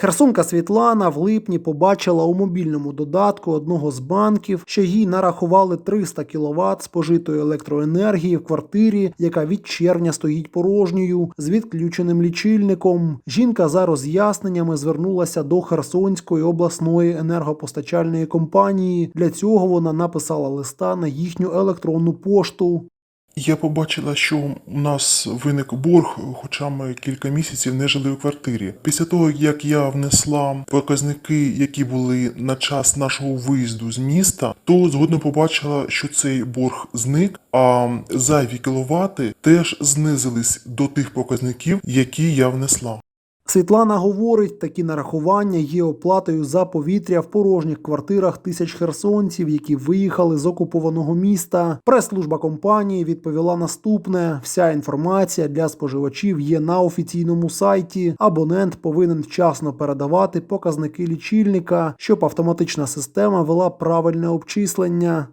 Херсонка Світлана в липні побачила у мобільному додатку одного з банків, що їй нарахували 300 кВт спожитої електроенергії в квартирі, яка від червня стоїть порожньою з відключеним лічильником. Жінка за роз'ясненнями звернулася до Херсонської обласної енергопостачальної компанії. Для цього вона написала листа на їхню електронну пошту. Я побачила, що у нас виник борг, хоча ми кілька місяців не жили в квартирі. Після того, як я внесла показники, які були на час нашого виїзду з міста, то згодом побачила, що цей борг зник, а зайві кіловати теж знизились до тих показників, які я внесла. Світлана говорить, такі нарахування є оплатою за повітря в порожніх квартирах тисяч херсонців, які виїхали з окупованого міста. Прес-служба компанії відповіла наступне: вся інформація для споживачів є на офіційному сайті. Абонент повинен вчасно передавати показники лічильника, щоб автоматична система вела правильне обчислення.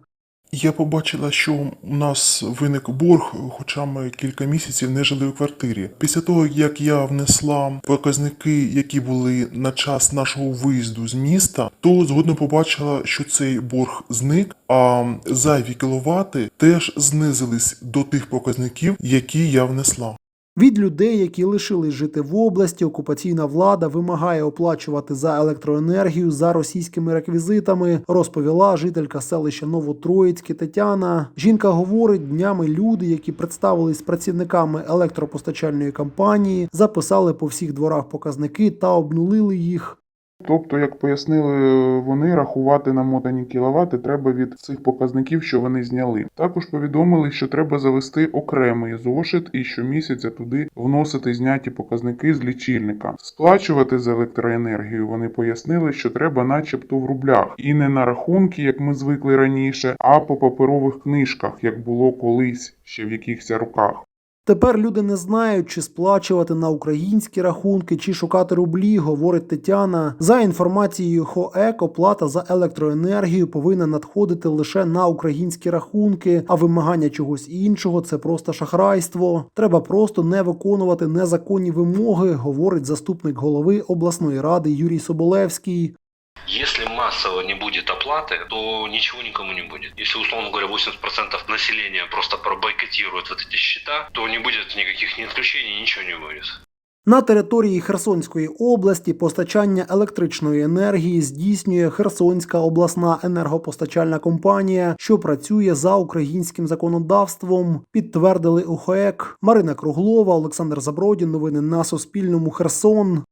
Я побачила, що у нас виник борг, хоча ми кілька місяців не жили у квартирі. Після того, як я внесла показники, які були на час нашого виїзду з міста, то згодно побачила, що цей борг зник, а зайві кіловати теж знизились до тих показників, які я внесла. Від людей, які лишились жити в області, окупаційна влада вимагає оплачувати за електроенергію за російськими реквізитами, розповіла жителька селища Новотроїцьке Тетяна. Жінка говорить, днями люди, які представились працівниками електропостачальної компанії, записали по всіх дворах показники та обнулили їх. Тобто, як пояснили вони, рахувати намотані кіловати треба від цих показників, що вони зняли. Також повідомили, що треба завести окремий зошит і щомісяця туди вносити зняті показники з лічильника. Сплачувати за електроенергію вони пояснили, що треба начебто в рублях, і не на рахунки, як ми звикли раніше, а по паперових книжках, як було колись ще в якихось роках. Тепер люди не знають, чи сплачувати на українські рахунки, чи шукати рублі, говорить Тетяна. За інформацією ХОЕК, оплата за електроенергію повинна надходити лише на українські рахунки, а вимагання чогось іншого це просто шахрайство. Треба просто не виконувати незаконні вимоги, говорить заступник голови обласної ради Юрій Соболевський. Если массово не будет оплаты, то ничего никому не будет. Если, условно говоря, 80% населения просто пробойкотируют вот эти счета, то не будет никаких ни отключений, ничего не будет. На території Херсонської області постачання електричної енергії здійснює Херсонська обласна енергопостачальна компанія, що працює за українським законодавством. Підтвердили УХЕК. Марина Круглова, Олександр Забродін. Новини на Суспільному. Херсон.